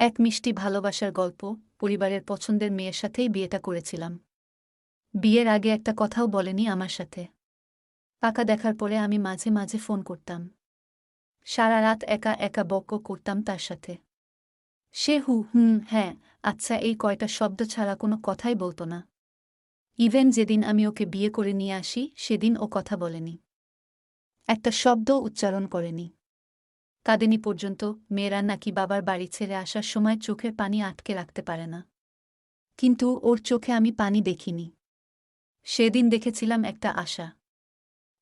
এক মিষ্টি ভালোবাসার গল্প পরিবারের পছন্দের মেয়ের সাথেই বিয়েটা করেছিলাম। বিয়ের আগে একটা কথাও বলেনি আমার সাথে। পাকা দেখার পরে আমি মাঝে মাঝে ফোন করতাম। সারা রাত একা একা বক্ক করতাম তার সাথে। সে হু, হুম হ্যাঁ আচ্ছা এই কয়টা শব্দ ছাড়া কোনো কথাই বলতো না। ইভেন যেদিন আমি ওকে বিয়ে করে নিয়ে আসি, সেদিন ও কথা বলেনি। একটা শব্দ উচ্চারণ করেনি। কাঁদেনি পর্যন্ত মেয়েরা নাকি বাবার বাড়ি ছেড়ে আসার সময় চোখের পানি আটকে রাখতে পারে না। কিন্তু ওর চোখে আমি পানি দেখিনি। সেদিন দেখেছিলাম একটা আশা,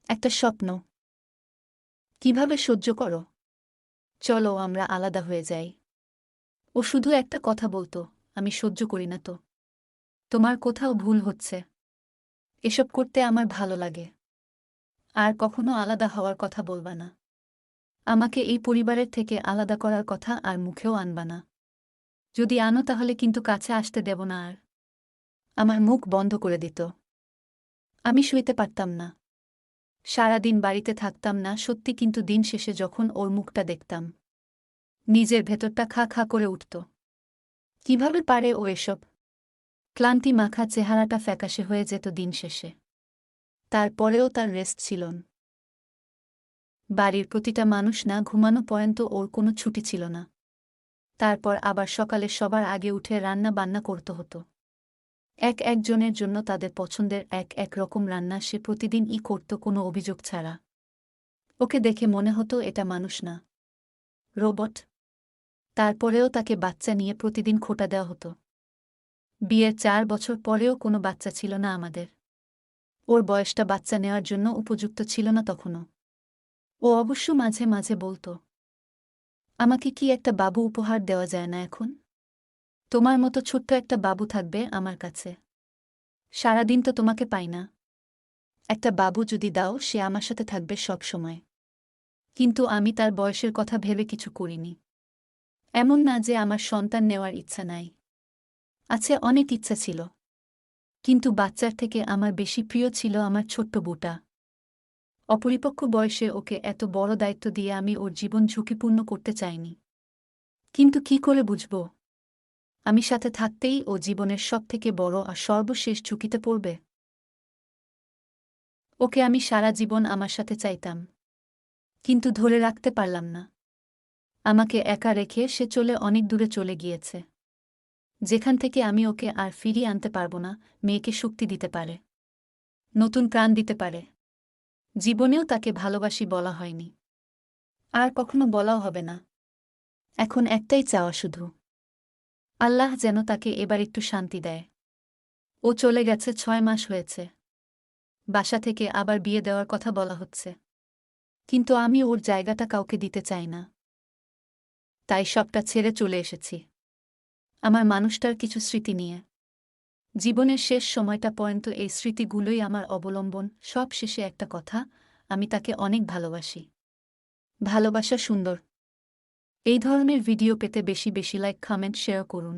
একটা স্বপ্ন। কীভাবে সহ্য করো? চলো আমরা আলাদা হয়ে যাই। ও শুধু একটা কথা বলতো, আমি সহ্য করি না তো। তোমার কোথাও ভুল হচ্ছে। এসব করতে আমার ভালো লাগে। আর কখনো আলাদা হওয়ার কথা বলবা না। আমাকে এই পরিবারের থেকে আলাদা করার কথা আর মুখেও আনবা না। যদি আনো তাহলে কিন্তু কাছে আসতে দেব না আর। আমার মুখ বন্ধ করে দিত। আমি শুইতে পারতাম না। সারাদিন বাড়িতে থাকতাম না, সত্যি কিন্তু দিন শেষে যখন ওর মুখটা দেখতাম। নিজের ভেতরটা খা খা করে উঠত। কীভাবে পারে ও এসব? ক্লান্তি মাখা চেহারাটা ফ্যাকাশে হয়ে যেত দিন শেষে। তারপরেও তার রেস্ট ছিলন বাড়ির প্রতিটা মানুষ না ঘুমানো পর্যন্ত ওর কোনো ছুটি ছিল না। তারপর আবার সকালে সবার আগে উঠে রান্না বান্না করতে হতো। এক একজনের জন্য তাদের পছন্দের এক এক রকম রান্না সে প্রতিদিন ই করত কোনো অভিযোগ ছাড়া। ওকে দেখে মনে হতো এটা মানুষ না। রোবট। তারপরেও তাকে বাচ্চা নিয়ে প্রতিদিন খোটা দেওয়া হতো। বিয়ের চার বছর পরেও কোনো বাচ্চা ছিল না আমাদের। ওর বয়সটা বাচ্চা নেওয়ার জন্য উপযুক্ত ছিল না তখনও। ও অবশ্য মাঝে মাঝে বলতো, আমাকে কি একটা বাবু উপহার দেওয়া যায় না এখন? তোমার মতো ছোট্ট একটা বাবু থাকবে আমার কাছে। সারাদিন তো তোমাকে পাই না। একটা বাবু যদি দাও, সে আমার সাথে থাকবে সব সময়। কিন্তু আমি তার বয়সের কথা ভেবে কিছু করিনি। এমন না যে আমার সন্তান নেওয়ার ইচ্ছা নাই। আছে অনেক ইচ্ছা ছিল। কিন্তু বাচ্চার থেকে আমার বেশি প্রিয় ছিল আমার ছোট্ট বুটা। অপরিপক্ক বয়সে ওকে এত বড় দায়িত্ব দিয়ে আমি ওর জীবন ঝুঁকিপূর্ণ করতে চাইনি। কিন্তু কি করে বুঝব? আমি সাথে থাকতেই ও জীবনের সবথেকে বড় আর সর্বশেষ ঝুঁকিতে পড়বে। ওকে আমি সারা জীবন আমার সাথে চাইতাম, কিন্তু ধরে রাখতে পারলাম না। আমাকে একা রেখে সে চলে অনেক দূরে চলে গিয়েছে। যেখান থেকে আমি ওকে আর ফিরিয়ে আনতে পারব না, মেয়েকে শক্তি দিতে পারে, নতুন প্রাণ দিতে পারে। জীবনেও তাকে ভালোবাসি বলা হয়নি। আর কখনো বলাও হবে না। এখন একটাই চাওয়া শুধু। আল্লাহ যেন তাকে এবার একটু শান্তি দেয়। ও চলে গেছে ছয় মাস হয়েছে। বাসা থেকে আবার বিয়ে দেওয়ার কথা বলা হচ্ছে। কিন্তু আমি ওর জায়গাটা কাউকে দিতে চাই না। তাই সবটা ছেড়ে চলে এসেছি। আমার মানুষটার কিছু স্মৃতি নিয়ে। জীবনের শেষ সময়টা পর্যন্ত এই স্মৃতিগুলোই আমার অবলম্বন। সব শেষে একটা কথা, আমি তাকে অনেক ভালোবাসি। ভালোবাসা সুন্দর। এই ধরনের ভিডিও পেতে বেশি বেশি লাইক কমেন্ট শেয়ার করুন।